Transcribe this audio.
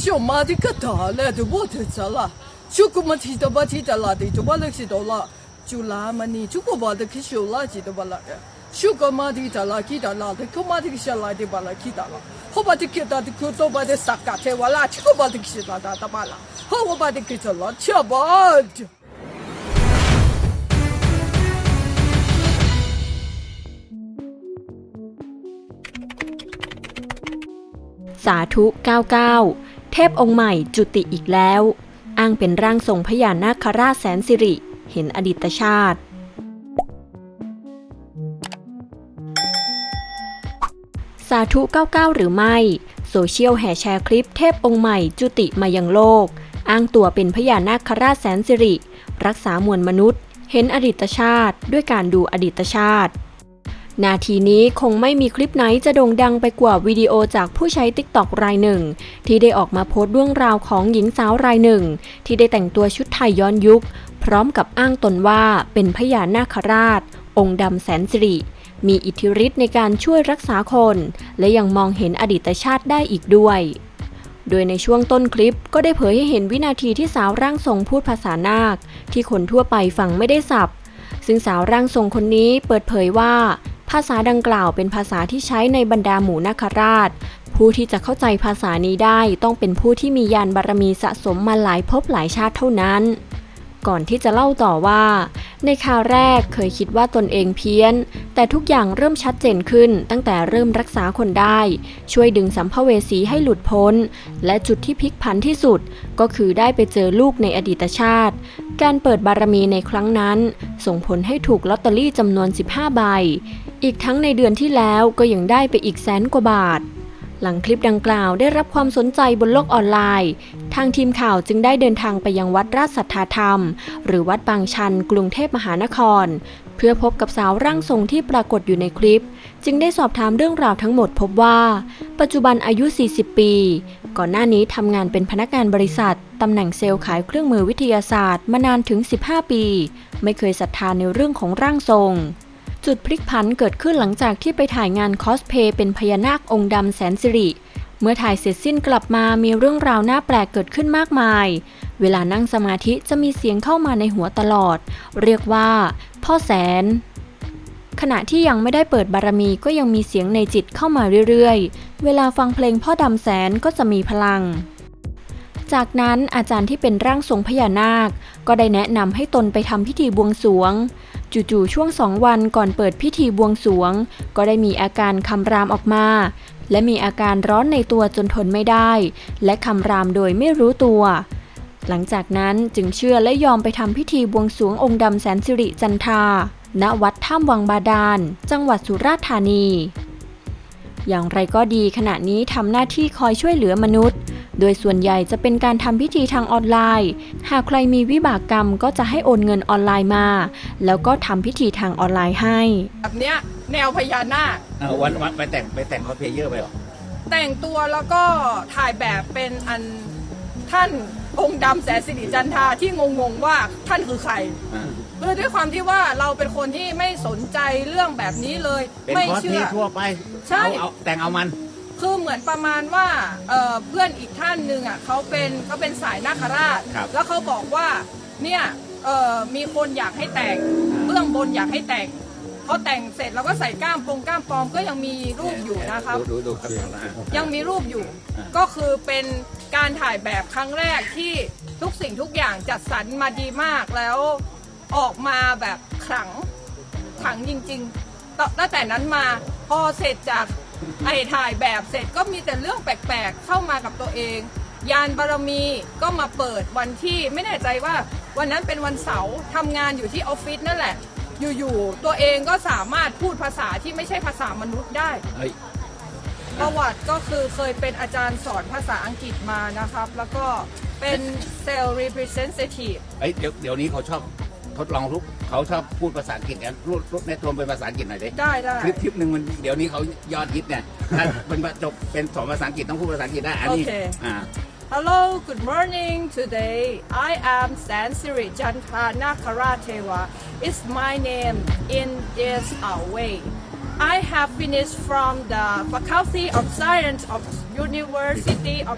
小马的个大嘞，都不得着了。小狗嘛，提到把提到拉的，就把那些到了，就拉嘛你，就不把的去修垃圾的把那个。小狗嘛，提拉，提到拉的，狗嘛，提些拉的把那提到了。好把的给到的，狗都把的杀干净完了，就把的去拉拉的把了。好，我把的给着了，吃吧。สาธุ 99 เทพองค์ใหม่จุติอีกแล้ว อ้างเป็นร่างทรงพญานาคราชแสนสิริ เห็นอดิตชาติ สาธุ 99 หรือไม่ โซเชียลแห่แชร์คลิปเทพองค์ใหม่จุติมายังโลก อ้างตัวเป็นพญานาคราชแสนสิริ รักษามวลมนุษย์ เห็นอดิตชาติด้วยการดูอดิตชาติ นาทีนี้คงไม่มีคลิปไหนจะโด่งดังไปกว่าวิดีโอจากผู้ใช้ติ๊กต็อกรายหนึ่ง ที่ได้ออกมาโพสต์เรื่องราวของหญิงสาวรายหนึ่ง ที่ได้แต่งตัวชุดไทยย้อนยุค พร้อมกับอ้างตนว่าเป็นพญานาคราช องค์ดำแสนสิริมีอิทธิฤทธิ์ในการช่วยรักษาคน และยังมองเห็นอดีตชาติได้อีกด้วย โดยในช่วงต้นคลิปก็ได้เผยให้เห็นวินาทีที่สาวร่างทรงพูดภาษานาค ที่คนทั่วไปฟังไม่ได้สับ ซึ่งสาวร่างทรงคนนี้เปิดเผยว่า ภาษาดังกล่าวเป็นภาษาที่ใช้ในบรรดาหมู่นาคราช ผู้ที่จะเข้าใจภาษานี้ได้ต้องเป็นผู้ที่มียานบารมีสะสมมาหลายภพหลายชาติเท่านั้น ก่อนที่จะเล่าต่อว่า ในคราวแรกเคยคิดว่าตนเองเพี้ยน แต่ทุกอย่างเริ่มชัดเจนขึ้นตั้งแต่เริ่มรักษาคนได้ ช่วยดึงสัมภเวสีให้หลุดพ้น และจุดที่พลิกผันที่สุด ก็คือได้ไปเจอลูกในอดีตชาติ การเปิดบารมีในครั้งนั้น ส่งผลให้ถูกลอตเตอรี่จำนวน 15 ใบ อีกทั้งในเดือนที่แล้วก็ยังได้ไปอีกแสนกว่าบาทหลังคลิปดังกล่าวได้รับความสนใจบนโลกออนไลน์ ทางทีมข่าวจึงได้เดินทางไปยังวัดราชสัทธาธรรม หรือวัดบางชันกรุงเทพมหานคร พื่อพบกับสาวร่างทรงที่ปรากฏอยู่ในคลิป จึงได้สอบถามเรื่องราวทั้งหมดพบว่า ปัจจุบันอายุ 40 ปี ก่อนหน้านี้ทำงานเป็นพนักงานบริษัทตำแหน่งเซลล์ขายเครื่องมือวิทยาศาสตร์มานานถึง 15 ปี ไม่เคยศรัทธาในเรื่องของร่างทรงจุดพลิกผันเกิดขึ้นหลังจากที่ไปถ่ายงานคอสเพย์เป็นพญานาคองค์ดำแสนสิริ เมื่อถ่ายเสร็จสิ้นกลับมามีเรื่องราวน่าแปลกเกิดขึ้นมากมาย เวลานั่งสมาธิจะมีเสียงเข้ามาในหัวตลอด เรียกว่า พ่อแสน ขณะที่ยังไม่ได้เปิดบารมีก็ยังมีเสียงในจิตเข้ามาเรื่อยๆ เวลาฟังเพลงพ่อดำแสนก็จะมีพลังจากนั้นอาจารย์ที่เป็นร่างทรงพญานาค ก็ได้แนะนำให้ตนไปทำพิธีบวงสวง จู่ๆช่วงสองวันก่อนเปิดพิธีบวงสวง ก็ได้มีอาการคำรามออกมา และมีอาการร้อนในตัวจนทนไม่ได้ และคำรามโดยไม่รู้ตัว หลังจากนั้นจึงเชื่อและยอมไปทำพิธีบวงสรวงองค์ดำแสนสิริจันทราณวัดถ้ำวังบาดาล จังหวัดสุราษฎร์ธานี อย่างไรก็ดีขณะนี้ทำหน้าที่คอยช่วยเหลือมนุษย์ โดยส่วนใหญ่จะเป็นการทำพิธีทางออนไลน์ หากใครมีวิบากกรรมก็จะให้โอนเงินออนไลน์มา แล้วก็ทำพิธีทางออนไลน์ให้ แบบเนี้ยแนวพญานาคอ่าวันวันไปแต่งไปแต่งคอสเพลเยอร์ไปเหรอ แต่งตัวแล้วก็ถ่ายแบบเป็นอันท่านองค์ดำแสนสิริจันทราที่งงๆว่าท่านคือใครอ่าคือด้วยความที่ว่าเราเป็นคนที่ไม่สนใจเรื่องแบบนี้เลยเป็นไม่คอสเพเชื่ลอทั่วไปใช่ เอาเอาแต่งเอามัน คือเหมือนประมาณว่าเอ่อเพื่อนอีกท่านหนึ่งอะเขาเป็นเขาเป็นสายนาคราช ครับ แล้วเขาบอกว่าเนี่ยเอ่อมีคนอยากให้แต่งเบื้องบนอยากให้แต่งพอแต่งเสร็จเราก็ใส่กล้ามปงกล้ามปลอมก็ยังมีรูปอยู่นะครับ ดูดูดูครับอ่ายังมีรูปอยู่ อ่า ก็คือเป็นการถ่ายแบบครั้งแรกที่ทุกสิ่งทุกอย่างจัดสรรมาดีมากแล้วออกมาแบบขลังขลังจริงๆตตั้งแต่นั้นมาพอเสร็จจาก ไอ้ถ่ายแบบเสร็จก็มีแต่เรื่องแปลกๆ เข้ามากับตัวเอง ยานบารมีก็มาเปิดวันที่ไม่แน่ใจว่าวันนั้นเป็นวันเสาร์ทำงานอยู่ที่ออฟฟิศนั่นแหละ อยู่ๆตัวเองก็สามารถพูดภาษาที่ไม่ใช่ภาษามนุษย์ได้ เฮ้ย ประวัติก็คือเคยเป็นอาจารย์สอนภาษาอังกฤษมานะครับ แล้วก็เป็นเซลล์ representative เอ้ยเดี๋ยวเดี๋ยวนี้เขาชอบ ทดลองทุกเขาชอบพูดภาษาอังกฤษกันรูดรูดในตัวเป็นภาษาอังกฤษหน่อยดิได้ได้คลิปคลิปหนึ่งมันเดี๋ยวนี้เขายอดฮิตเนี่ยถ้าเป็นจบเป็นสอนภาษาอังกฤษต้องพูดภาษาอังกฤษได้อันนี้โอเคอ่า Hello good morning today I am Sansiri Jantra Nakaratewa it's my name in this uh, way I have finished from the Faculty of Science of University of